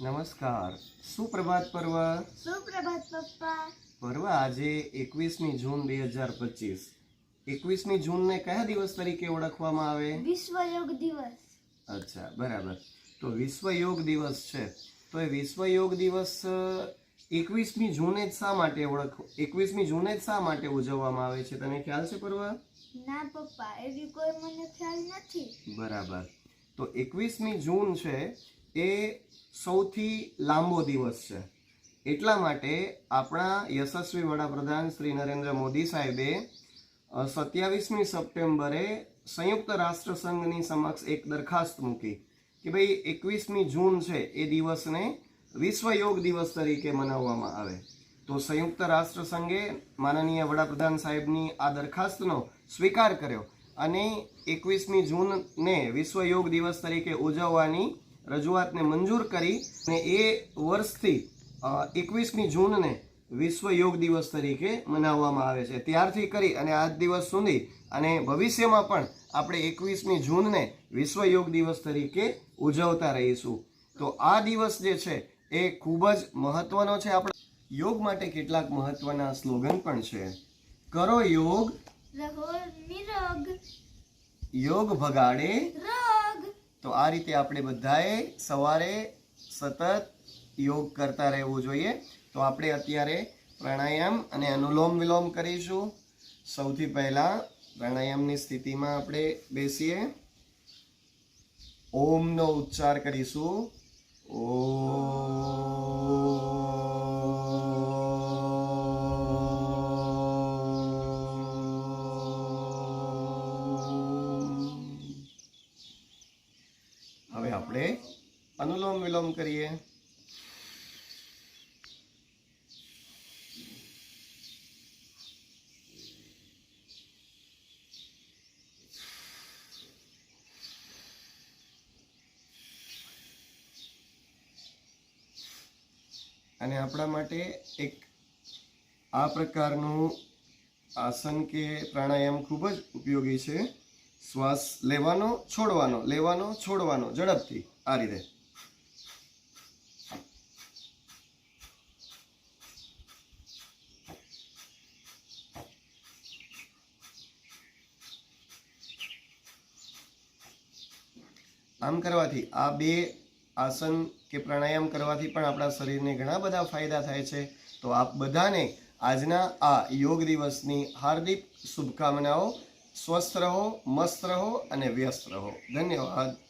નમસ્કાર. સુપ્રભાત પર્વ. સુપ્રભાત પપ્પા. પર્વ આજે એકવીસમી જૂન બે હજાર પચીસ. એકવીસમી જૂનને કયા દિવસ તરીકે ઓળખવામાં આવે? વિશ્વ યોગ દિવસ. અચ્છા બરાબર. તો વિશ્વ યોગ દિવસ છે. તો એ વિશ્વ યોગ દિવસ એકવીસમી જૂને જ શા માટે ઓળખ એકવીસમી જૂને જ શા માટે ઉજવવામાં આવે છે? તને ખ્યાલ છે પર્વ? ના પપ્પા એવી કોઈ મને ખ્યાલ નથી. બરાબર. તો એકવીસમી જૂન છે એ સૌથી લાંબો દિવસ છે. એટલા માટે આપણા યશસ્વી વડાપ્રધાન શ્રી નરેન્દ્ર મોદી સાહેબે સત્યાવીસમી સપ્ટેમ્બરે સંયુક્ત રાષ્ટ્રસંઘની સમક્ષ એક દરખાસ્ત મૂકી કે ભાઈ એકવીસમી જૂન છે એ દિવસને વિશ્વ યોગ દિવસ તરીકે મનાવવામાં આવે. તો સંયુક્ત રાષ્ટ્રસંઘે માનનીય વડાપ્રધાન સાહેબની આ દરખાસ્તનો સ્વીકાર કર્યો અને એકવીસમી જૂનને વિશ્વ યોગ દિવસ તરીકે ઉજવવાની રજૂઆતને મંજૂર કરી અને એ વર્ષથી એકવીસમી જૂનને વિશ્વ યોગ દિવસ તરીકે મનાવવામાં આવે છે. ત્યારથી કરી અને આજ દિવસ સુધી અને ભવિષ્યમાં પણ આપણે એકવીસમી જૂનને વિશ્વ યોગ દિવસ તરીકે ઉજવતા રહીશું. તો આ દિવસ જે છે એ ખૂબ જ મહત્વનો છે. આપણે યોગ માટે કેટલાક મહત્વના સ્લોગન પણ છે. કરો યોગ. યોગ ભગાડે. રોગ તો આ રીતે આપણે બધાએ સવારે સતત યોગ કરતા રહેવું જોઈએ. તો આપણે અત્યારે પ્રાણાયામ અને અનુલોમ વિલોમ કરીશું. સૌથી પહેલાં પ્રાણાયામની સ્થિતિમાં આપણે બેસીએ. ઓમનો ઉચ્ચાર કરીશું. ઓમ. આપણે અનુલોમ વિલોમ કરીએ. અને આપણા માટે એક આ પ્રકારનું આસન કે પ્રાણાયામ ખૂબ જ ઉપયોગી છે. શ્વાસ લેવાનો, છોડવાનો લેવાનો, છોડવાનો, ઝડપથી, આ રીતે. આમ કરવાથી આ બે આસન કે પ્રાણાયામ કરવાથી પણ આપણા શરીરને ઘણા બધા ફાયદા થાય છે. તો આપ બધાને આજના આ યોગ દિવસની હાર્દિક શુભકામનાઓ સ્વસ્થ રહો મસ્ત રહો અને વ્યસ્ત રહો. ધન્યવાદ.